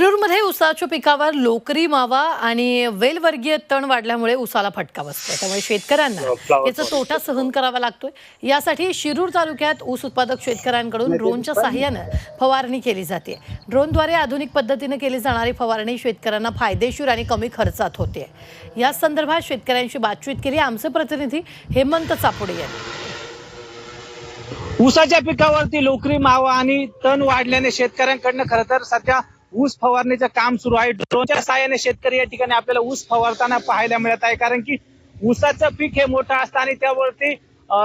शिरूरमध्ये उसाच्या पिकावर लोकरी मावा आणि वेलवर्गीय तण वाढल्यामुळे उसाला फटका बसतोय. त्यामुळे शेतकऱ्यांना याचा तोटा सहन करावा लागतोय. यासाठी शिरूर तालुक्यात ऊस उत्पादक शेतकऱ्यांकडून ड्रोनच्या साह्यानं फवारणी केली जाते. ड्रोनद्वारे आधुनिक पद्धतीनं केली जाणारी फवारणी शेतकऱ्यांना फायदेशीर आणि कमी खर्चात होते. या संदर्भात शेतकऱ्यांशी बातचीत केली. आमचे प्रतिनिधी हेमंत चापुडे यांनी. ऊसाच्या पिकावरती लोकरी मावा आणि तण वाढल्याने शेतकऱ्यांकडनं खरं तर सध्या ऊस फवारणीचं काम सुरू आहे. ड्रोनच्या सहाय्याने शेतकरी या ठिकाणी आपल्याला ऊस फवारताना पाहायला मिळत आहे. कारण की ऊसाचं पीक हे मोठं असतं आणि त्यावरती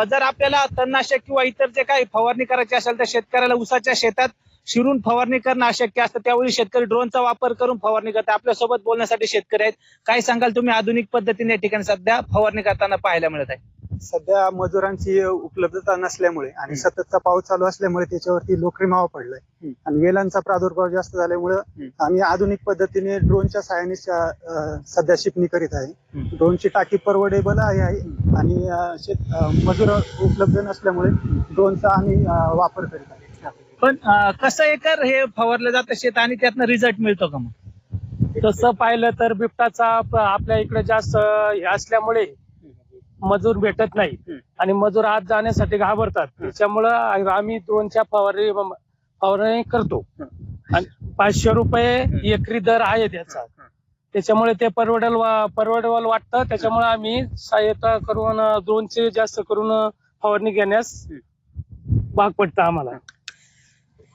जर आपल्याला तणनाशक किंवा इतर जे काही फवारणी करायची असेल तर शेतकऱ्याला ऊसाच्या शेतात शिरून फवारणी करणं अशक्य असतं. त्यावेळी शेतकरी ड्रोनचा वापर करून फवारणी करतात. आपल्यासोबत बोलण्यासाठी शेतकरी आहेत. काय सांगाल तुम्ही? आधुनिक पद्धतीने या ठिकाणी सध्या फवारणी करताना पाहायला मिळत आहे. सध्या मजुरांची उपलब्धता नसल्यामुळे आणि सततचा पाऊस चालू असल्यामुळे त्याच्यावरती लोकरी मावा पडलाय. आणि वेलांचा प्रादुर्भाव जास्त झाल्यामुळे. आम्ही आधुनिक पद्धतीने ड्रोनच्या सहाय्याने सध्या शिपणी करीत आहे. ड्रोनची टाकी परवडेबल आहे आणि शेत मजूर उपलब्ध नसल्यामुळे ड्रोनचा आम्ही वापर करीत आहे. पण कसं एकर हे फवारलं जातं शेत आणि त्यातनं रिझल्ट मिळतो का मग? तसं पाहिलं तर बिबटाचा आपल्या इकडे जास्त हे असल्यामुळे मजूर भेटत नाही. आणि मजूर आत जाण्यासाठी घाबरतात. त्याच्यामुळं आम्ही दोनच्या फवारणी फवारणी करतो. आणि पाचशे रुपये एकरी दर आहे त्याचा. त्याच्यामुळे ते परवडेल वा- परवडेबल वाटतं. त्याच्यामुळे आम्ही सहाय्यता करून अं, दोनचे जास्त करून फवारणी घेण्यास भाग पडतं आम्हाला.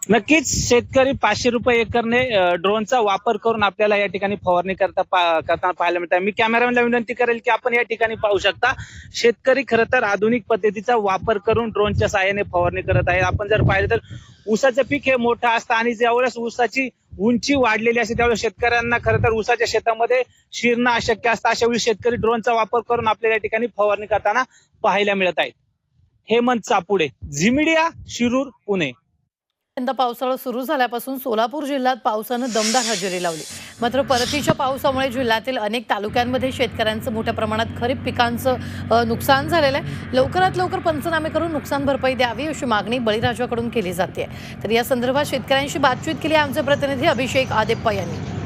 नक्कीच शेतकरी पाचशे रुपये एकरने ड्रोनचा वापर करून आपल्याला या ठिकाणी फवारणी करता पा- करताना पाहायला मिळतात मी कॅमेरामॅनला विनंती करेल की आपण या ठिकाणी पाहू शकता शेतकरी खरं तर आधुनिक पद्धतीचा वापर करून ड्रोनच्या साहाय्याने फवारणी करत आहे. आपण जर पाहिलं तर ऊसाचं पीक हे मोठं असतं आणि ज्यावेळेस ऊसाची उंची वाढलेली असते त्यावेळेस शेतकऱ्यांना खरं तर ऊसाच्या शेतामध्ये शिरणं अशक्य असतं. अशा वेळी शेतकरी ड्रोनचा वापर करून आपल्याला या ठिकाणी फवारणी करताना पाहायला मिळत आहेत. हेमंत चापुडे झिमिडिया शिरूर पुणे. यंदा पावसाळा सुरू झाल्यापासून सोलापूर जिल्ह्यात पावसानं दमदार हजेरी लावली. मात्र परतीच्या पावसामुळे जिल्ह्यातील अनेक तालुक्यांमध्ये शेतकऱ्यांचं मोठ्या प्रमाणात खरीप पिकांचं नुकसान झालेलं आहे. लवकरात लवकर पंचनामे करून नुकसान भरपाई द्यावी अशी मागणी बळीराजाकडून केली जाते. तर या संदर्भात शेतकऱ्यांशी बातचीत केली आमचे प्रतिनिधी अभिषेक आदेप्पा यांनी.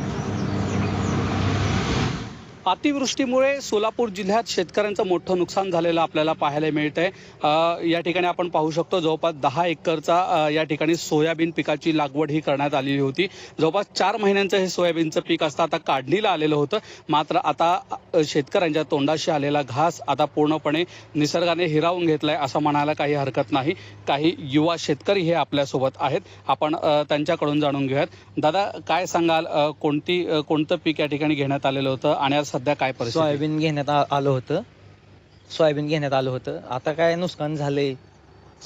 अतिवृष्टीमुळे सोलापूर जिल्ह्यात शेतकऱ्यांचं मोठं नुकसान झालेलं आपल्याला पाहायला मिळत आहे या ठिकाणी आपण पाहू शकतो जवळपास दहा एकरचा या ठिकाणी सोयाबीन पिकाची लागवड ही करण्यात आलेली होती. जवळपास चार महिन्यांचं हे सोयाबीनचं पीक असतं आता काढणीला आलेलं होतं. मात्र आता शेतकऱ्यांच्या तोंडाशी आलेला घास आता पूर्णपणे निसर्गाने हिरावून घेतलाय असं म्हणायला काही हरकत नाही. काही युवा शेतकरी हे आपल्यासोबत आहेत. आपण त्यांच्याकडून जाणून घेऊयात. दादा काय सांगाल कोणती कोणतं पीक या ठिकाणी घेण्यात आलेलं होतं? आणि आज सध्या काय परिस्थिती? आहे? सोयाबीन घेण्यात आ- आलं होतं. सोयाबीन घेण्यात आलं होतं. आता काय नुकसान झालंय?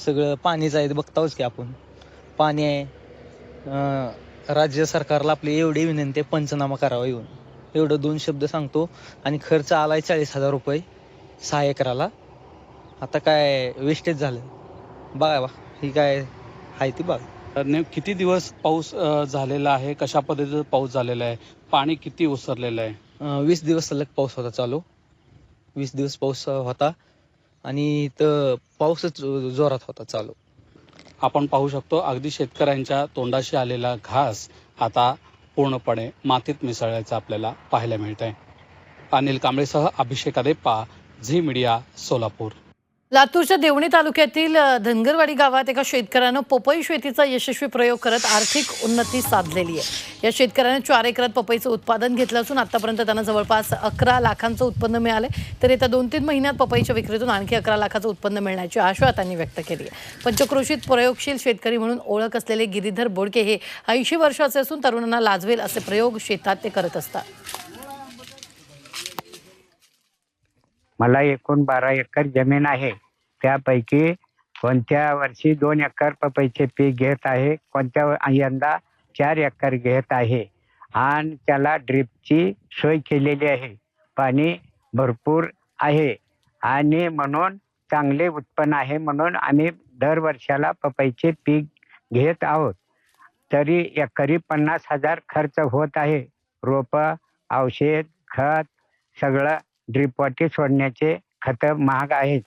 सगळं पाणीच आहे ते बघताच की आपण. पाणी आहे. अं, राज्य सरकारला आपली एवढी विनंती आहे पंचनामा करावा येऊन. एवढं दोन शब्द सांगतो. आणि खर्च आलाय चाळीस हजार रुपये सहा एकराला. आता काय वेस्टेज झालं? बघा बा ही काय आहे ती बघ. नेम किती दिवस पाऊस अ, झालेला आहे? कशा पद्धतीचा पाऊस झालेला आहे? पाणी किती ओसरलेलं आहे? वीस दिवस सलग पाऊस होता चालू. वीस दिवस पाऊस होता आणि इथं पाऊसच जोरात होता चालू. आपण पाहू शकतो अगदी शेतकऱ्यांच्या तोंडाशी आलेला घास आता पूर्णपणे मातीत मिसळल्याचं आपल्याला पाहायला मिळत आहे अनिल कांबळेसह अभिषेक अदेप्पा झी मीडिया सोलापूर. लातूरच्या देवणी तालुक्यातील धनगरवाडी गावात एका शेतकऱ्यानं पपई शेतीचा यशस्वी प्रयोग करत आर्थिक उन्नती साधलेली आहे. या शेतकऱ्यानं चार एकरात पपईचं उत्पादन घेतलं असून आतापर्यंत त्यांना जवळपास अकरा लाखांचं उत्पन्न मिळालंय. तर येत्या दोन तीन महिन्यात पपईच्या विक्रीतून आणखी अकरा लाखाचं उत्पन्न मिळण्याची आशा त्यांनी व्यक्त केली आहे. पंचक्रोशीत प्रयोगशील शेतकरी म्हणून ओळख असलेले गिरीधर बोडके हे ऐंशी वर्षाचे असून तरुणांना लाजवेल असे प्रयोग शेतात ते करत असतात. मला एकूण बारा एकर जमीन आहे. त्यापैकी कोणत्या वर्षी दोन एकर पपईचे पीक घेत आहे कोणत्या यंदा चार एकर घेत आहे. आणि त्याला ड्रिपची सोय केलेली आहे. पाणी भरपूर आहे. आणि म्हणून चांगले उत्पन्न आहे. म्हणून आम्ही दरवर्षाला पपईचे पीक घेत आहोत. तरी एकरी पन्नास हजार खर्च होत आहे. रोपं औषध खत सगळं ड्रिपवाटी सोडण्याचे खत महाग आहेत.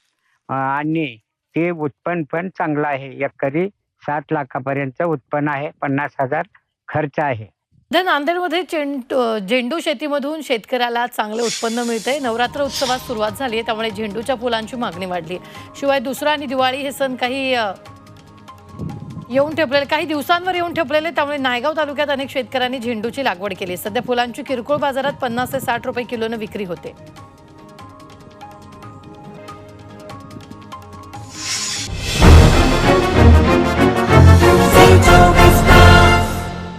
आणि ते उत्पन्न पण चांगलं आहे. एकरी सात लाखापर्यंत उत्पन्न आहे. पन्नास हजार खर्च आहे. नांदेडमध्ये चेंडू झेंडू शेतीमधून शेतकऱ्याला चांगले उत्पन्न मिळतंय. नवरात्र उत्सवात सुरुवात झाली आहे. त्यामुळे झेंडूच्या फुलांची मागणी वाढली शिवाय दुसरा आणि दिवाळी हे सण काही येऊन ठेपलेले काही दिवसांवर येऊन ठेपलेले त्यामुळे नायगाव तालुक्यात अनेक शेतकऱ्यांनी झेंडूची लागवड केली सध्या फुलांची किरकोळ बाजारात पन्नास ते साठ रुपये किलोनं विक्री होते.